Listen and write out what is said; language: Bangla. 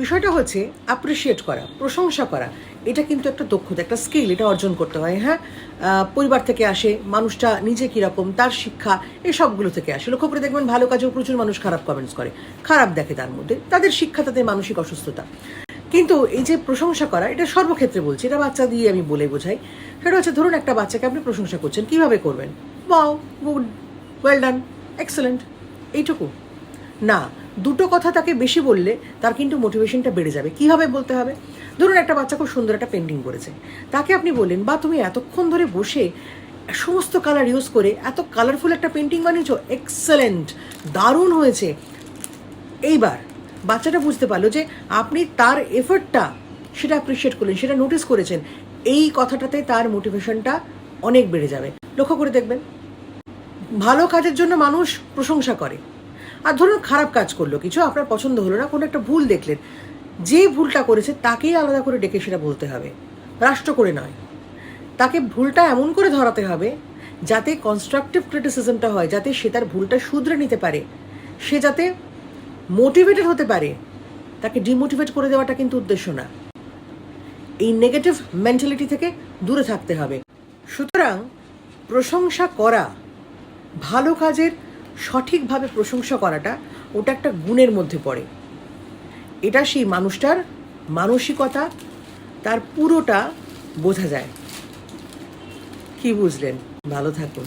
বিষয়টা হচ্ছে অ্যাপ্রিসিয়েট করা, প্রশংসা করা। এটা কিন্তু একটা দক্ষতা, একটা স্কিল এটা অর্জন করতে হয় হ্যাঁ? পরিবার থেকে আসে, মানুষটা নিজে কীরকম তার শিক্ষা এই সবগুলো থেকে আসে। লক্ষ্য করে দেখবেন ভালো কাজেও প্রচুর মানুষ খারাপ কমেন্টস করে। খারাপ দেখে তার মধ্যে। তাদের শিক্ষা, তাদের মানসিক অসুস্থতা। কিন্তু এই যে প্রশংসা করা, এটা সর্বক্ষেত্রে বলছি, এটা বাচ্চা দিয়ে আমি বলে বোঝাই। সেটা হচ্ছে ধরুন একটা বাচ্চাকে আপনি প্রশংসা করছেন, কীভাবে করবেন? বাও গুড ওয়েল ডান এক্সেলেন্ট এইটুকু। না, দুটো কথা তাকে বেশি বললে তার কিন্তু মোটিভেশনটা বেড়ে যাবে। কীভাবে বলতে হবে? ধরুন একটা বাচ্চা খুব সুন্দর একটা পেন্টিং করেছে। তাকে আপনি বললেন, বা, তুমি এতক্ষণ ধরে বসে সমস্ত কালার ইউজ করে এত কালারফুল একটা পেন্টিং বানিয়েছ এক্সেলেন্ট দারুণ হয়েছে। এইবার বাচ্চাটা বুঝতে পারল যে আপনি তার এফর্টটা সেটা অ্যাপ্রিসিয়েট করলেন, সেটা নোটিস করেছেন। এই কথাটাতে তার মোটিভেশনটা অনেক বেড়ে যাবে। লক্ষ্য করে দেখবেন, ভালো কাজের জন্য মানুষ প্রশংসা করে। আর ধরুন খারাপ কাজ করল কিছু, আপনার পছন্দ হলো না, কোনো একটা ভুল দেখলেন যে ভুলটা করেছে তাকেই আলাদা করে ডেকে সেটা বলতে হবে, রাষ্ট্র করে নয়। তাকে ভুলটা এমন করে ধরাতে হবে যাতে কনস্ট্রাকটিভ ক্রিটিসিজমটা হয়, যাতে সে তার ভুলটা শুধরে নিতে পারে, সে যাতে মোটিভেটেড হতে পারে, তাকে ডিমোটিভেট করে দেওয়াটা কিন্তু উদ্দেশ্য না। এই নেগেটিভ মেন্টালিটি থেকে দূরে থাকতে হবে। সুতরাং প্রশংসা করা, ভালো কাজের সঠিকভাবে প্রশংসা করাটা ওটা একটা গুণের মধ্যে পড়ে। এটা সেই মানুষটার মানসিকতা, তার পুরোটা বোঝা যায়। কি বুঝলেন? ভালো থাকুন।